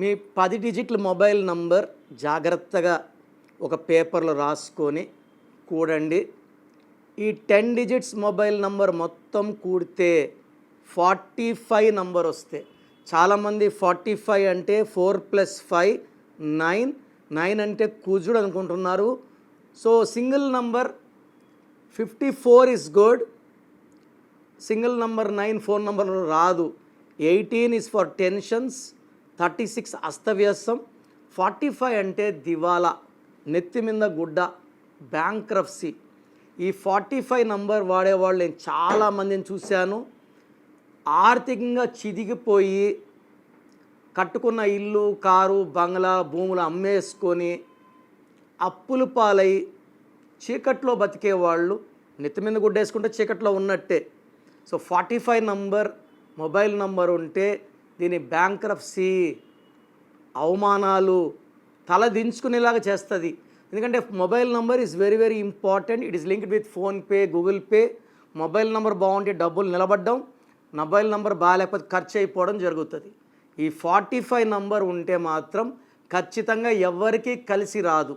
మీ పది డిజిట్ల mobile number జాగ్రత్తగా ఒక పేపర్లో రాసుకొని కూడండి. ఈ టెన్ డిజిట్స్ మొబైల్ నంబర్ మొత్తం కూడితే ఫార్టీ ఫైవ్ నంబర్ వస్తే చాలామంది ఫార్టీ ఫైవ్ అంటే four plus five nine nine అంటే కూజుడు అనుకుంటున్నారు. So single number fifty four is good. Single number nine phone number రాదు. Eighteen is for tensions. Thirty six అస్తవ్యస్తం. ఫార్టీ ఫైవ్ అంటే దివాలా నెత్తి మీద గుడ్డ బ్యాంక్రప్సీ. ఈ ఫార్టీ ఫైవ్ నంబర్ వాడేవాళ్ళు నేను చాలామందిని చూశాను. ఆర్థికంగా చిదిగిపోయి కట్టుకున్న ఇల్లు కారు బంగ్లా భూములు అమ్మేసుకొని అప్పులు పాలై చీకట్లో బతికే వాళ్ళు నెత్తి మీద గుడ్డేసుకుంటే చీకట్లో ఉన్నట్టే. So forty five number mobile number ఉంటే దీని బ్యాంక్రప్సీ అవమానాలు తల దించుకునేలాగా చేస్తుంది. ఎందుకంటే mobile number is very very important. It is linked with PhonePe Google Pay. Mobile number బాగుంటే డబ్బులు నిలబడ్డం మొబైల్ నంబర్ బాగాలేకపోతే ఖర్చు అయిపోవడం జరుగుతుంది. ఈ ఫార్టీ ఫైవ్ నంబర్ ఉంటే మాత్రం ఖచ్చితంగా ఎవరికీ కలిసి రాదు.